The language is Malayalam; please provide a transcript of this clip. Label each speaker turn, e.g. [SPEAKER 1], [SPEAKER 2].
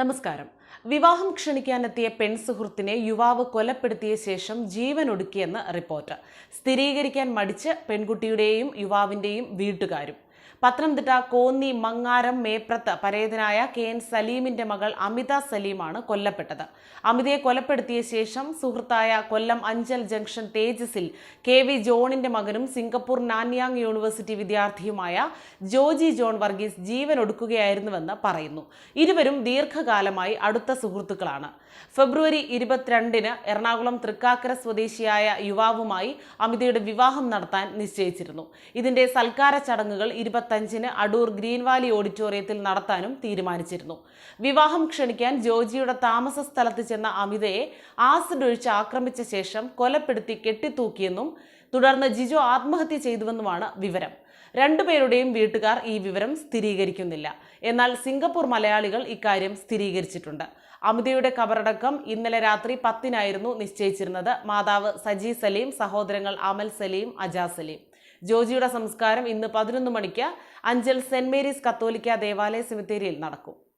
[SPEAKER 1] നമസ്കാരം. വിവാഹം ക്ഷണിക്കാനെത്തിയ പെൺസുഹൃത്തിനെ യുവാവ് കൊലപ്പെടുത്തിയ ശേഷം ജീവൻ ഒടുക്കിയെന്ന് റിപ്പോർട്ട്. സ്ഥിരീകരിക്കാൻ മടിച്ച് പെൺകുട്ടിയുടെയും യുവാവിന്റെയും വീട്ടുകാരും. പത്തനംതിട്ട കോന്നി മങ്ങാരം മേപ്രത്ത് പരേതനായ കെ എൻ സലീമിന്റെ മകൾ അമിത സലീമാണ് കൊല്ലപ്പെട്ടത്. അമിതയെ കൊലപ്പെടുത്തിയ ശേഷം സുഹൃത്തായ കൊല്ലം അഞ്ചൽ ജംഗ്ഷൻ തേജസിൽ കെ വി ജോണിന്റെ മകനും സിംഗപ്പൂർ നാൻയാങ് യൂണിവേഴ്സിറ്റി വിദ്യാർത്ഥിയുമായ ജോജി ജോൺ വർഗീസ് ജീവൻ ഒടുക്കുകയായിരുന്നുവെന്ന് പറയുന്നു. ഇരുവരും ദീർഘകാലമായി അടുത്ത സുഹൃത്തുക്കളാണ്. ഫെബ്രുവരി ഇരുപത്തിരണ്ടിന് എറണാകുളം തൃക്കാക്കര സ്വദേശിയായ യുവാവുമായി അമിതയുടെ വിവാഹം നടത്താൻ നിശ്ചയിച്ചിരുന്നു. ഇതിന്റെ സൽക്കാര ചടങ്ങുകൾ ഇരുപത്തഞ്ചിന് അടൂർ ഗ്രീൻ വാലി ഓഡിറ്റോറിയത്തിൽ നടത്താനും തീരുമാനിച്ചിരുന്നു. വിവാഹം ക്ഷണിക്കാൻ ജോജിയുടെ താമസ സ്ഥലത്ത് ചെന്ന അമിതയെ ആസിഡ് ഒഴിച്ച് ആക്രമിച്ച ശേഷം കൊലപ്പെടുത്തി കെട്ടിത്തൂക്കിയെന്നും തുടർന്ന് ജിജോ ആത്മഹത്യ ചെയ്തുവെന്നുമാണ് വിവരം. രണ്ടുപേരുടെയും വീട്ടുകാർ ഈ വിവരം സ്ഥിരീകരിക്കുന്നില്ല. എന്നാൽ സിംഗപ്പൂർ മലയാളികൾ ഇക്കാര്യം സ്ഥിരീകരിച്ചിട്ടുണ്ട്. അമിതയുടെ കബറടക്കം ഇന്നലെ രാത്രി പത്തിനായിരുന്നു നിശ്ചയിച്ചിരുന്നത്. മാതാവ് സജി സലീം സഹോദരങ്ങൾ അമൽ സലീം അജാ സലീം. ജോജിയുടെ സംസ്കാരം ഇന്ന് പതിനൊന്ന് മണിക്ക് അഞ്ചൽ സെന്റ് മേരീസ് കത്തോലിക്ക ദേവാലയ സെമിത്തേരിയിൽ നടക്കും.